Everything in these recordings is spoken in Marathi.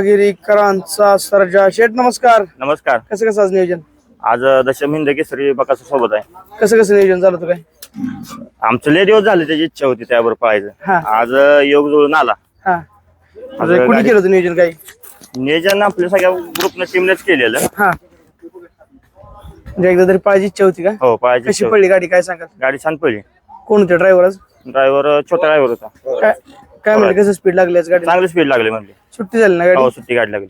गिरीकरांचा सर्जा. शेठ नमस्कार. नमस्कार. कसं कसं आज नियोजन? आज दशम हिंद केसरी बकासूर सोबत आहे. कसं कसं नियोजन झालं होतं काय? आमचं लय दिवस झाले त्याची इच्छा होती त्यावर हा. पळायचं आज योग जुळून आला. हा. म्हणजे कुणी गाडी- केलं होतं नियोजन काही? नियोजन आपल्या सगळ्या ग्रुपनं टीमनेच केलेलं. हा. म्हणजे एकदा तरी पाहायची इच्छा होती का? हो पळायची कशी होती. पडली गाडी? काय सांगाल? गाडी छान पडली. कोण होते? ड्रायव्हर आज ड्रायव्हर छोटा ड्रायव्हर होता. काय? काय म्हणलं कसं स्पीड लागली आज गाडी चांगली स्पीड लागली म्हणजे सुट्टी झाली ना गाडी? हो सुट्टी गाडी लागली.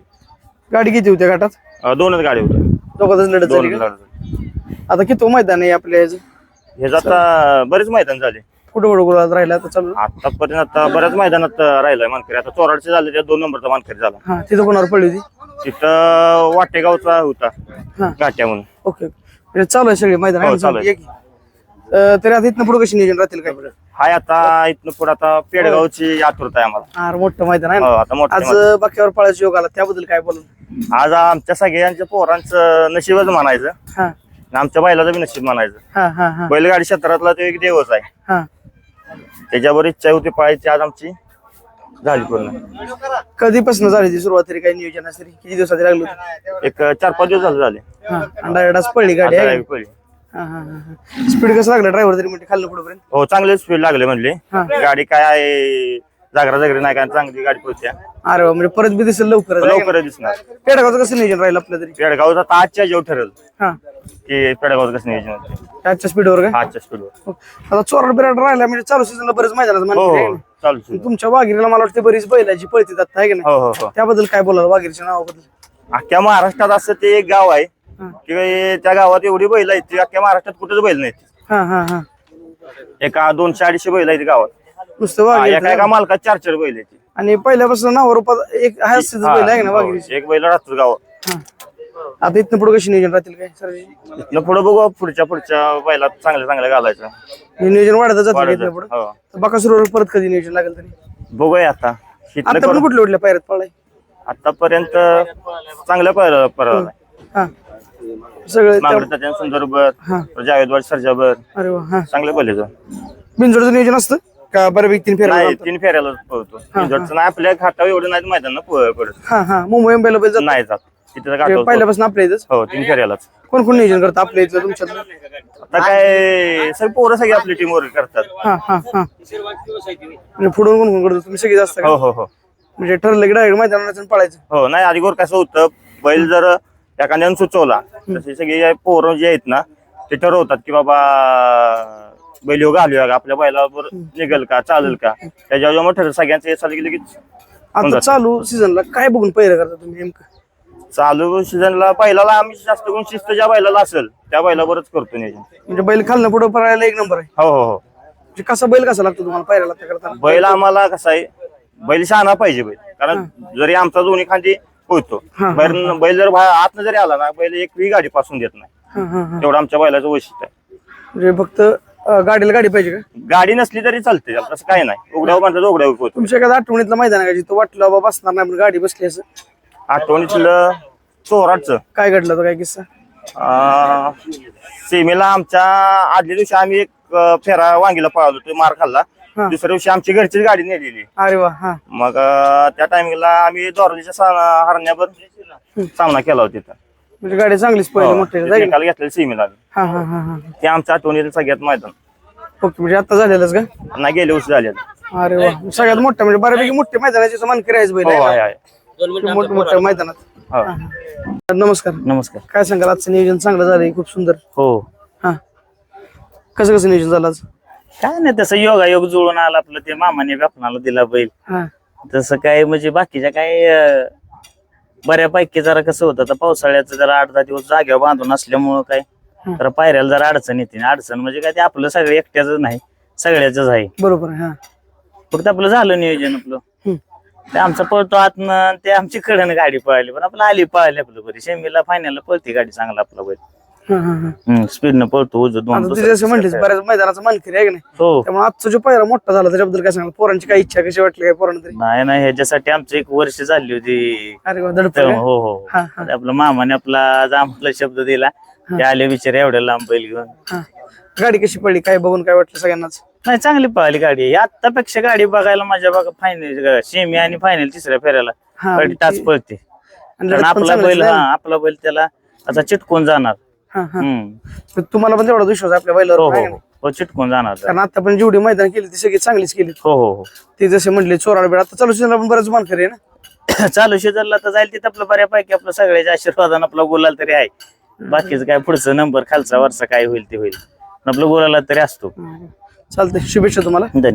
गाडी किती होत्या घाटात? अं, दोनच गाडी होत्या. दोघातच लढत दोन झाली का? गाडी. आता किती मैदान आहे आपल्या याचं? हे जाता बरेच मैदान झाले. कुठं कुठं गुलाल राहिला आता चालू? आतापर्यंत आता बऱ्याच मैदानात राहिलाय मानकरी. आता चोराडचे झाले त्या दोन नंबरचा मानकरी झाला. हा तिथं कोणावर पडली होती? तिथं वाटेगावचा होता हा. घाट्या म्हणून. ओके म्हणजे चालू आहे सगळे मैदान हो, आहे ना चालू आहे. एक- अं, तरी आता इथनं पुढे कशी नियोजन राहतील काय? हाय आता इथनं पुढे आता पेडगावची आतुरता आहे आम्हाला. मोठं मैदान आहे हो ना आता मोठं आज मैदान. बाक्यावर पळायचा योग आला त्याबद्दल काय बोलून आज आमच्या सगळ्यांच्या पोरांचं नशीबच म्हणायचं. हा. आणि आमच्या बैलाचं बी नशीब म्हणायचं. हा हा हा. बैलगाडी क्षेत्रातला तो एक देवच आहे. हा. त्याच्यावर इच्छा होती पाहायची आज आमची. झाली पूर्ण. कधीपासून झाली ती सुरुवात तरी काही नियोजन असेल? किती दिवसात लागलो एक चार पाच दिवस झाले. झाले हा डायरेक्ट आज पडली गाडी आता आहे पडली. हा हा हा स्पीड कसं लागलं ड्रायव्हर तरी म्हणजे खाल्लं पुढे हो चांगले स्पीड लागले म्हणले. हा. गाडी काय आहे जागरा जागरी नाही काय चांगली गाडी पोहोचत्या अरे वा, म्हणजे परत बी दिसेल लवकर लवकर दिसणार. पेडगावचं कसं नियोजन राहील आपलं तरी? पेडगावचा आता आजच्या जेव ठरेल. हा. की पेडगावचं कसं नियोजन होते आजच्या स्पीडवर काय आजच्या स्पीडवर आता चोराड बिराड राहिला म्हणजे चालू सीझनला बरेच हो मानकरी आहे हो ना. चालू सुरू. तुमच्या वाघिरीला मला वाटतं बरीच बैलाची पळती जात आहे की नाही? हो हो हो. त्याबद्दल काय बोलाल वाघिरीच्या नावाबद्दल? अख्ख्या महाराष्ट्रात असं ते एक गाव आहे हा. की हे त्या गावात एवढी बैल आहेत ती अख्ख्या महाराष्ट्रात कुठेच बैल नाहीत. हा हा हा. एका दोनशे अडीचशे बैल आहेत गावात. नुसतं हा, एका एका मालकात चार चार बैल आहेत. आणि पहिल्यापासून नाव रूपात एक असंच बैल आहे ना हा, हो, एक बैल राहतो गावात. हा. आता इथनं पुढे कशी नियोजन राहतील काय सर? इथनं पुढे बघू पुढच्या पुढच्या बैलात चांगल्या चांगल्या घालायचं. नियोजन वाढत जातं वाढत इथनं जातं. पुढे? हो. बाकासुरवर परत कधी नियोजन लागेल तरी? बघूया आता. इथनं आता पण. कुठल्या कुठल्या पायऱ्यात पळाय आतापर्यंत चांगल्या पर परवा हा. सगळं त्या- मागडता हा. जावेदवाड सरजाबर अरे वा हा. चांगले बैल बिनजोडचं नियोजन असतं? का बऱ्यापैकी तीन फेऱ्या नाही तीन फेऱ्याला आपल्या घाटावर एवढं नाही मैदान ना पडत हा हा. मुंबई मुंबईला बैल जातं नाही जात. तिथे म्हणजे घाटावर पहिल्यापासून आपल्या इथंच? हो तीन फेऱ्यालाच. कोण कोण नियोजन करतं आपल्या इथलं तुमच्या आता काय सगळी पोरं सगळी आपली टीम वर करतात. हा हा हा. म्हणजे पुढून कोण कोण करतो? तुम्ही सगळी जास्त हो हो हो. म्हणजे ठरलं की डायरेक्ट मैदानात पळायचं. हो नाही आधी गोर कसं होतं. बैल जर एखाद्यानं सुचवला. तसे सगळे पोरं जे आहेत ना ते ठरवतात की बाबा बैल घालूया का? आपल्या बैलावर निघेल का? चालेल का? त्याच्यावर जेव्हा ठरलं सगळ्यांचं हे चालू की लगेच आता चालू सीझनला काय बघून पहिलं करता तुम्ही नेमकं? चालू सीझनला बैलाला आम्ही जास्त करून शिस्त ज्या बैलाला असेल त्या बैलावरच करतो नियोजन. म्हणजे बैल खालनं पुढे पळायला एक नंबर आहे. हो हो हो. म्हणजे कसा बैल कसा लागतो तुम्हाला त्या करताना? बैल आम्हाला कसा आहे बैल शहाणा पाहिजे बैल. कारण जरी आमचा दोन्ही खांदी होतो. हा, बैल बैल जर बाहेर आतनं जरी आला ना बैल एक गाडी पासून देत नाही. हा हा हा. तेवढं आमच्या बैलाचं वैशिष्ट्य आहे. म्हणजे फक्त अं, गाडीला गाडी पाहिजे का? गाडी नसली तरी चालते त्याला तसं काही नाही. उघड्यावर म्हणतात उघड्यावर होतो. तुमच्या एखाद्या आठवणीतलं मैदान आहे का जिथं वाटलं बाबा बसणार नाही पण गाडी बसली असं? आठवणीतलं चोराटचं. काय घडलं होतं काय किस्सा? अं, सीमेला आमच्या आदल्या दिवशी आम्ही एक अं, फेरा वांगीला पळालो तो मार खाल्ला. हा. दुसऱ्या दिवशी आमची घरचीच गाडी नेलेली. अरे वा हा. मग अं, त्या टायमिंगला आम्ही दोरलीच्या सा- हरण्यावर सामना केला होता तिथं. म्हणजे गाडी चांगलीच पहिले मोठे जाईल निकाल घेतलेला सीमेला हा हा हा हा. ते आमच्या आठवणीतलं सगळ्यात मैदान. ओके म्हणजे आता झालेलंच का? नाही गेले वर्ष झाले अरे वा सगळ्यात मोठं म्हणजे बऱ्यापैकी मोठे मैदानाचे समान करायचं बैल हो आहे आहे. ना? आहे मोठ्या मोठ्या मैदानात. हो. हा, हा. नमस्कार. नमस्कार. काय सांगाल आजचं नियोजन चांगलं झालंय खूप सुंदर. हो. हा. कसं कसं नियोजन झालं आज? काय नाही तसं योगा योग जुळून आला आपलं ते मामाने व्यापनाला दिला बैल. हा. तसं काय म्हणजे बाकीच्या काय अं, बऱ्यापैकी जरा कसं होतं आता पावसाळ्याचं जरा आठ दहा दिवस जाग्यावर बांधून असल्यामुळं काय हं. जरा पायऱ्याला जरा अडचण येते. अडचण म्हणजे काय ते आपलं सगळं एकट्याच नाही सगळ्याच आहे. बरोबर हा. फक्त आपलं झालं नियोजन आपलं. हम्म. ते आमचं पळतो आतनं ते आमची कडन गाडी पळाली पण आपलं आली पळाली आपलं बरी. सेमीला फायनलला पळते गाडी चांगला आपला बैल. हा स्पीडनं पळतो उजव दोन आता म्हटलेस बऱ्याच मैदानाचं मानकरी आहे की नाही? हो. त्यामुळे आजचा जो पायरा मोठा झाला त्याच्याबद्दल काय सांगाल? पोरांची काय इच्छा कशी वाटली काय पोरांना तरी? नाही नाही ह्याच्यासाठी आमचं एक वर्ष झाली होती. अरे वा तर. हो हो. हा, हा. आपल्या मामाने आपला आम्हाला शब्द दिला ते आले बिचारे एवढ्या लांब बैल घेऊन. हा. गाडी कशी पडली? काय बघून काय वाटलं सगळ्यांनाच? नाही चांगली पळाली गाडी. आतापेक्षा गाडी बघायला माझ्या बघा फायनल सेमी आणि फायनल तिसऱ्या फेऱ्याला. हा, गाडी टाच पळते. आणि कारण लढत पण आपला चांगलीच बैल. हा आपला बैल त्याला आता चिटकून जाणार. हा, हा. हम्म. तुम्हाला पण तेवढा विश्वास आहे आपल्या बैलावर हो आहे हो. हो? हो चिटकून जाणार कारण आता पण जेवढी मैदान केली ती सगळी चांगलीच केली. हो हो हो. ते जसे म्हटले चोराड बेड आता चालू सीझनला पण बरेच मानकरी आहे ना? चालू शेजारला तर जाईल तिथं आपलं बऱ्यापैकी. आपलं सगळ्याच्या आशीर्वादानं आपला गुलाल तरी आहे. बाकीचं काय पुढचं नंबर खालचा वरचा काय होईल ते होईल. आपलं गुलाला तरी असतो. चालतंय. शुभेच्छा तुम्हाला. धन्यवाद.